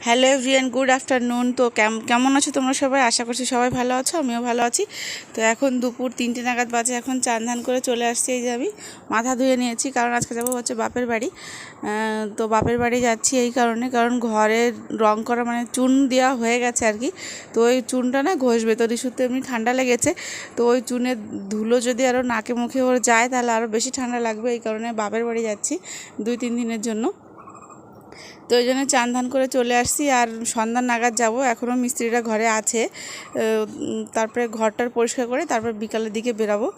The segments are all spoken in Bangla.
Hello everyone good afternoon. তো কেম- কেমন আছো তোমরা সবাই? আশা করছি সবাই ভালো আছো, আমিও ভালো আছি। তো এখন দুপুর তিনটে নাগাদ বাজে, এখন চান ধান করে চলে আসছি। এই যে আমি মাথা ধুয়ে নিয়েছি, কারণ আজকে যাব হচ্ছে বাপের বাড়ি। তো বাপের বাড়ি যাচ্ছি এই কারণে, কারণ ঘরে রং করা মানে চুন দেওয়া হয়ে গেছে আর কি। তো ওই চুনটা না ঘষবে, তো রিসুতে এমনি ঠান্ডা লেগেছে। তো ওই চুনের ধুলো যদি আরও নাকে মুখে ওর যায়, তাহলে আরও বেশি ঠান্ডা লাগবে। এই কারণে বাপের বাড়ি যাচ্ছি দুই তিন দিনের জন্য। তো ওই জন্য চান ধান করে চলে আসছি আর সন্ধ্যা নাগাদ যাব। এখনও মিস্ত্রিরা ঘরে আছে। তারপরে ঘরটার পরিষ্কার করে তারপর বিকালের দিকে বেরাবো।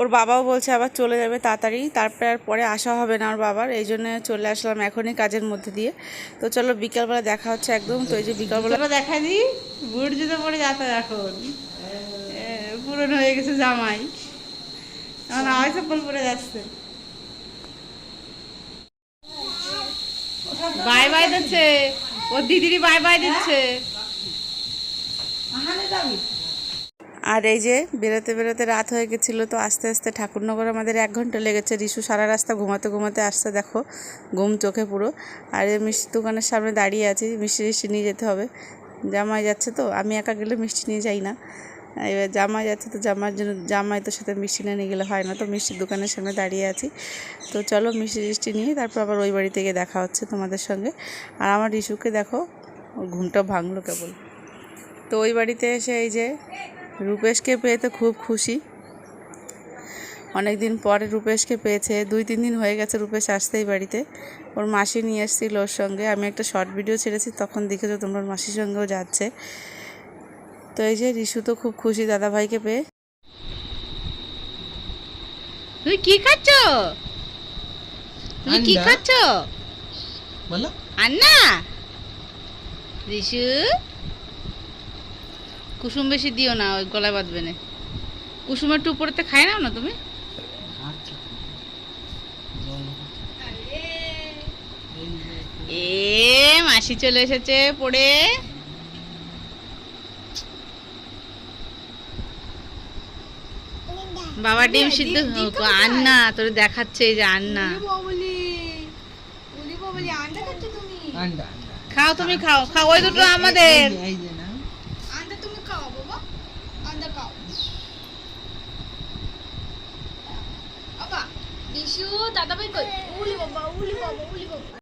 ওর বাবাও বলছে আবার চলে যাবে তাড়াতাড়ি। তারপরে আর পরে আসা হবে না ওর বাবার। এই জন্য চলে আসলাম এখনই কাজের মধ্যে দিয়ে। তো চলো বিকালবেলা দেখা হচ্ছে একদম। তো এই যে বিকালবেলা দেখা দিই। বুট জুতো পরে যাতে এখন। পুরনো হয়ে গেছে জামাই। এখন আওয়াজ চপ্পল পরে যাচ্ছে। বাই বাই দিচ্ছে। ওর দিদিরই বাই বাই দিচ্ছে। আর এই যে বেরোতে বেরোতে রাত হয়ে গেছিল, তো আস্তে আস্তে ঠাকুরনগর আমাদের এক ঘণ্টা লেগেছে। রিসু সারা রাস্তা ঘুমাতে ঘুমাতে আসতে দেখো, ঘুম চোখে পুরো। আর এই মিষ্টি দোকানের সামনে দাঁড়িয়ে আছি, মিষ্টি মিষ্টি নিয়ে যেতে হবে। জামাই যাচ্ছে তো, আমি একা গেলে মিষ্টি নিয়ে যাই না। এবার জামাই যাচ্ছে তো জামার জন্য, জামাই তো সাথে মিষ্টি না নিয়ে গেলে হয় না তো মিষ্টির দোকানের সামনে দাঁড়িয়ে আছি। তো চলো মিষ্টি টিষ্টি নিয়ে তারপর আবার ওই বাড়ি থেকে দেখা হচ্ছে তোমাদের সঙ্গে। আর আমার রিসুকে দেখো, ওর ঘুমটা ভাঙলো কেবল। তো ওই বাড়িতে এসে এই যে রূপেশকে পেয়ে তো খুব খুশি। অনেক দিন পরে রূপেশকে পেয়েছে, দুই তিন দিন হয়ে গেছে রূপেশ আসতেই বাড়িতে। ওর মাসি নিয়ে এসেছিল ওর সঙ্গে। আমি একটা শর্ট ভিডিও ছেড়েছি, তখন দেখেছ তোমরা মাসির সঙ্গেও যাচ্ছে। তো এই যে রিশু তো খুব খুশি দাদা ভাইকে পেয়ে। তুই কি খাচ্ছ? তুমি কি খাচ্ছ? বলো। আন্না? রিশু? কুসুম বেশি দিও না ওই গলায় বাঁধবে না। কুসুমের টু উপরেতে খায় নাও না তুমি। এ মাসি চলে এসেছে পড়ে। বাবা ডিম সিদ্ধ আন্না তোর দেখাচ্ছে এই যে আন্না। খাও তুমি খাও খাও ওই দুটো আমাদের। দাদা ভাই কই উলি বাবা। উলি বাবা উলি